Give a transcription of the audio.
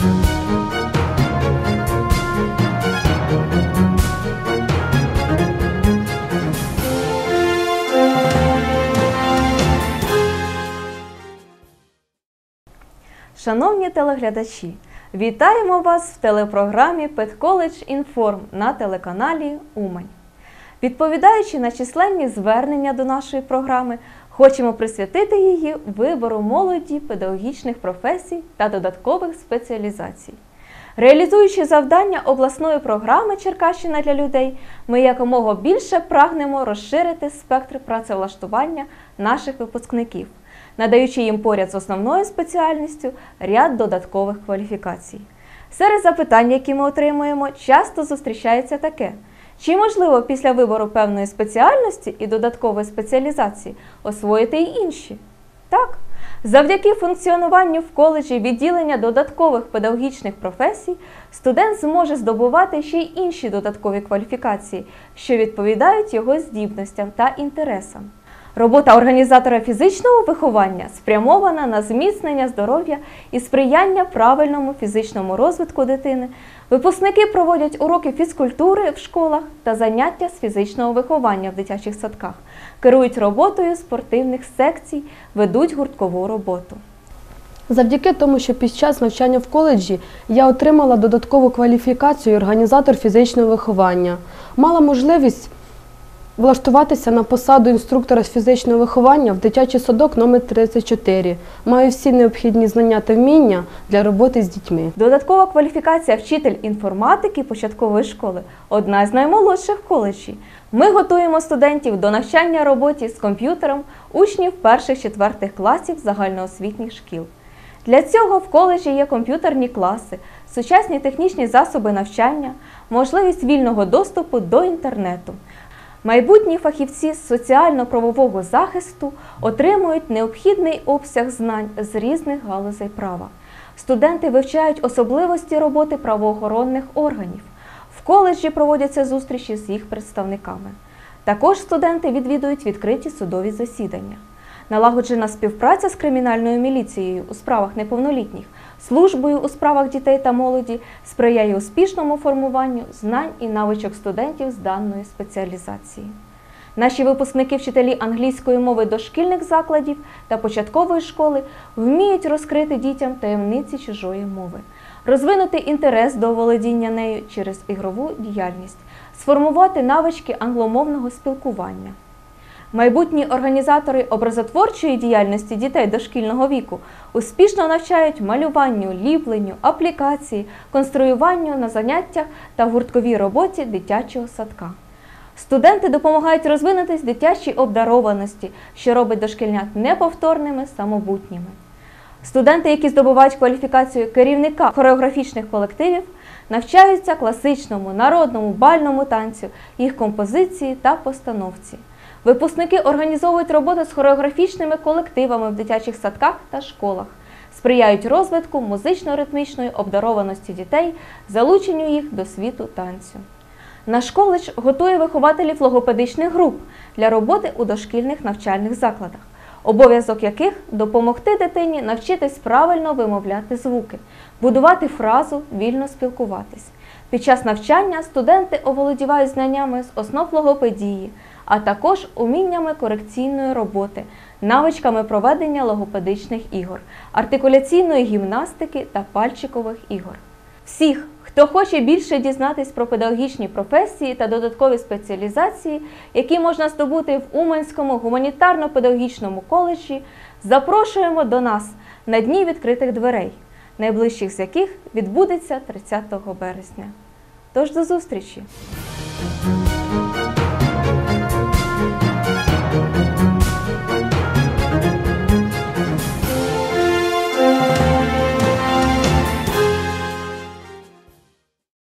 Шановні телеглядачі, вітаємо вас в телепрограмі Педколедж Інформ на телеканалі Умань. Відповідаючи на численні звернення до нашої програми, хочемо присвятити її вибору молоді педагогічних професій та додаткових спеціалізацій. Реалізуючи завдання обласної програми Черкащина для людей, ми якомога більше прагнемо розширити спектр працевлаштування наших випускників, надаючи їм поряд з основною спеціальністю ряд додаткових кваліфікацій. Серед запитань, які ми отримуємо, часто зустрічається таке: чи можливо після вибору певної спеціальності і додаткової спеціалізації освоїти й інші? Так. Завдяки функціонуванню в коледжі відділення додаткових педагогічних професій студент зможе здобувати ще й інші додаткові кваліфікації, що відповідають його здібностям та інтересам. Робота організатора фізичного виховання спрямована на зміцнення здоров'я і сприяння правильному фізичному розвитку дитини. Випускники проводять уроки фізкультури в школах та заняття з фізичного виховання в дитячих садках, керують роботою спортивних секцій, ведуть гурткову роботу. Завдяки тому, що під час навчання в коледжі я отримала додаткову кваліфікацію організатор фізичного виховання, мала можливість влаштуватися на посаду інструктора з фізичного виховання в дитячий садок номер 34 Маю всі необхідні знання та вміння для роботи з дітьми. Додаткова кваліфікація вчитель інформатики початкової школи одна з наймолодших в коледжі. Ми готуємо студентів до навчання роботі з комп'ютером учнів перших-четвертих класів загальноосвітніх шкіл. Для цього в коледжі є комп'ютерні класи, сучасні технічні засоби навчання, можливість вільного доступу до інтернету. Майбутні фахівці з соціально-правового захисту отримують необхідний обсяг знань з різних галузей права. Студенти вивчають особливості роботи правоохоронних органів. В коледжі проводяться зустрічі з їх представниками. Також студенти відвідують відкриті судові засідання. Налагоджена співпраця з кримінальною міліцією у справах неповнолітніх, службою у справах дітей та молоді сприяє успішному формуванню знань і навичок студентів з даної спеціалізації. Наші випускники вчителі англійської мови дошкільних закладів та початкової школи вміють розкрити дітям таємниці чужої мови, розвинути інтерес до володіння нею через ігрову діяльність, сформувати навички англомовного спілкування. Майбутні організатори образотворчої діяльності дітей дошкільного віку успішно навчають малюванню, ліпленню, аплікації, конструюванню на заняттях та гуртковій роботі дитячого садка. Студенти допомагають розвинутись дитячій обдарованості, що робить дошкільнят неповторними, самобутніми. Студенти, які здобувають кваліфікацію керівника хореографічних колективів, навчаються класичному народному бальному танцю, їх композиції та постановці. Випускники організовують роботу з хореографічними колективами в дитячих садках та школах, сприяють розвитку музично-ритмічної обдарованості дітей, залученню їх до світу танцю. Наш коледж готує вихователів логопедичних груп для роботи у дошкільних навчальних закладах, обов'язок яких допомогти дитині навчитись правильно вимовляти звуки, будувати фразу, вільно спілкуватись. Під час навчання студенти оволодівають знаннями з основ логопедії а також уміннями корекційної роботи, навичками проведення логопедичних ігор, артикуляційної гімнастики та пальчикових ігор. Всіх, хто хоче більше дізнатись про педагогічні професії та додаткові спеціалізації, які можна здобути в Уманському гуманітарно-педагогічному коледжі, запрошуємо до нас на дні відкритих дверей, найближчих з яких відбудеться 30 березня. Тож до зустрічі!